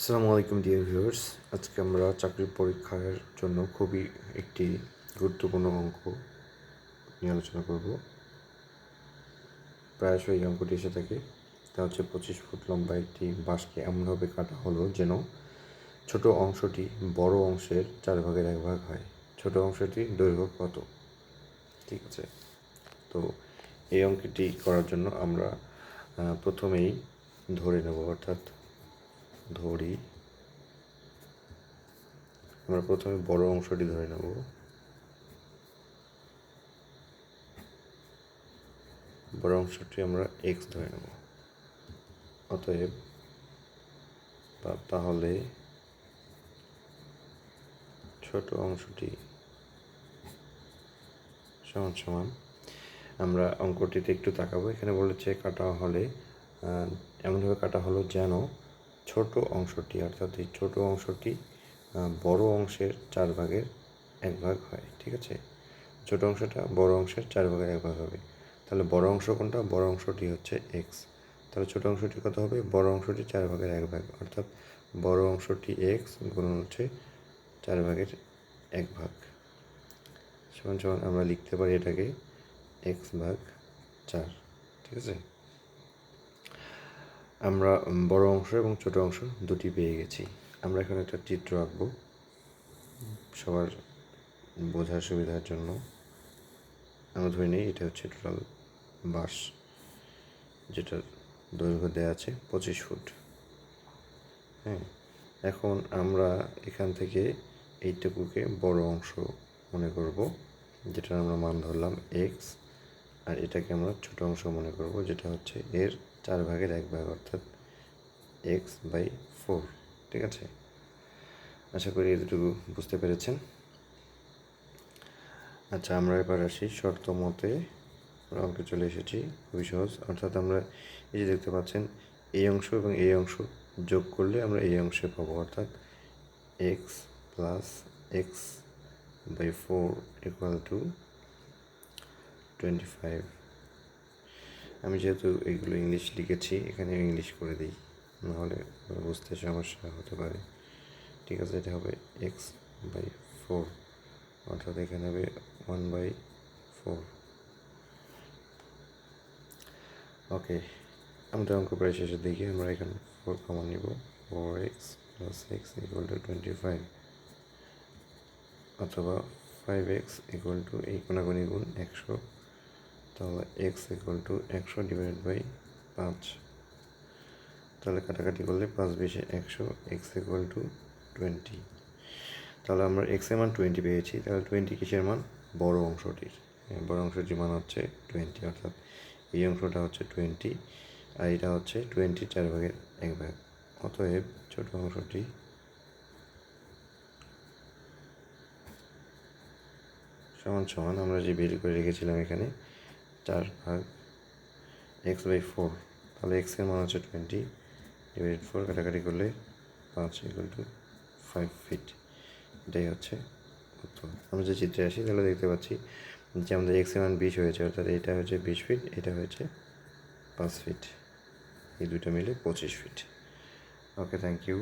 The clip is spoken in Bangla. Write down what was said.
আসসালামু আলাইকুম ডিয়ার ভিউয়ার্স আজকে আমরা চাকরির পরীক্ষার জন্য খুবই একটি গুরুত্বপূর্ণ অঙ্ক নিয়ে আলোচনা করব। প্রায়শই এই অঙ্কটি এসে থাকে। তা হচ্ছে পঁচিশ ফুট লম্বা একটি বাঁশকে এমনভাবে কাটা হলো যেন ছোট অংশটি বড় অংশের চার ভাগের এক ভাগ হয়। ছোট অংশটি দৈর্ঘ্য কত? ঠিক আছে। তো এই অঙ্কটি করার জন্য আমরা প্রথমেই ধরে নেব, অর্থাৎ ধরি। আমরা প্রথমে বড় অংশটি ধরে নেব। বড় অংশটি আমরা এক্স ধরে নেব। অতএব তাহলে ছোট অংশটি সমান সমান আমরা অঙ্কটিতে একটু তাকাবো। এখানে বলেছে কাটা হলে এমনভাবে কাটা হলো যেন ছোট অংশটি, অর্থাৎ এই ছোট অংশটি বড় অংশের চার ভাগের এক ভাগ হয়, ঠিক আছে? ছোট অংশটা বড় অংশের চার ভাগের এক ভাগ হবে। তাহলে বড় অংশ কোনটা? বড় অংশটি হচ্ছে এক্স তাহলে ছোট অংশটি কত হবে? বড় অংশটি চার ভাগের এক ভাগ, অর্থাৎ বড় অংশটি এক্স গুণন হচ্ছে চার ভাগের এক ভাগ। সমান সমান আমরা লিখতে পারি এটাকে এক্স ভাগ চার, ঠিক আছে? আমরা বড় অংশ এবং ছোট অংশ দুটি পেয়ে গেছি। আমরা এখন একটা চিত্র আঁকবো সবার বোঝার সুবিধার জন্য। আমরা ধরে নিই, এটা হচ্ছে টোটাল বাস যেটার দৈর্ঘ্য দেওয়া আছে পঁচিশ ফুট। হ্যাঁ এখন আমরা এখান থেকে এইটুকুকে বড় অংশ মনে করব যেটা আমরা মান ধরলাম এক্স আর এটাকে আমরা ছোট অংশ মনে করব, যেটা হচ্ছে এর চার ভাগের এক ভাগ, অর্থাৎ এক্স বাই ফোর ঠিক আছে? আশা করি এতটুকু বুঝতে পেরেছেন। আচ্ছা আমরা এবার আসি শর্ত মতে। আমরা অঙ্কে চলে এসেছি, খুবই সহজ। অর্থাৎ আমরা এই যে দেখতে পাচ্ছেন, এই অংশ এবং এই অংশ যোগ করলে আমরা এই অংশে পাবো, অর্থাৎ x plus x by four equal to twenty five আমি যেহেতু এগুলো ইংলিশ লিখেছি এখানে ইংলিশ করে দিই। নাহলে বুঝতে সমস্যা হতে পারে। ঠিক আছে, এটা হবে এক্স বাই ফোর অর্থাৎ এখানে হবে ওয়ান বাই ফোর ওকে আমাদের অঙ্ক প্রায় শেষের দিকে। আমরা এখানে ফোর কমন নিব। Four x plus x equal to twenty five অথবা ফাইভ এক্স ইকুয়াল টু এই কোনাগুনি গুণ একশো। তাহলে এক্স ইকুয়াল টু একশো ডিভাইড বাই পাঁচ। তাহলে কাটাকাটি করলে পাঁচ বিশে একশো এক্স ইকুয়াল টু টোয়েন্টি তাহলে আমরা এক্সের মান টোয়েন্টি পেয়েছি তাহলে টোয়েন্টি কিসের মান? বড় অংশটির। হ্যাঁ, বড় অংশটির মান হচ্ছে টোয়েন্টি অর্থাৎ এই অংশটা হচ্ছে টোয়েন্টি আর এটা হচ্ছে টোয়েন্টি চার ভাগের এক ভাগ। অতএব ছোট অংশটি সমান সমান আমরা যে বের করে রেখেছিলাম এখানে চার ভাগ এক্স বাই ফোর তাহলে এক্সের মান হচ্ছে টোয়েন্টি ডিভাইডেড ফোর কাটাকাটি করলে পাঁচ ইকুয়াল টু ফাইভ ফিট এটাই হচ্ছে উত্তর। আমরা যে চিত্রে আসি, তাহলে দেখতে পাচ্ছি যে আমাদের এক্সের মান বিশ হয়েছে, অর্থাৎ এটা হচ্ছে বিশ ফিট এটা হয়েছে পাঁচ ফিট এই দুটো মিলে পঁচিশ ফিট ওকে থ্যাংক ইউ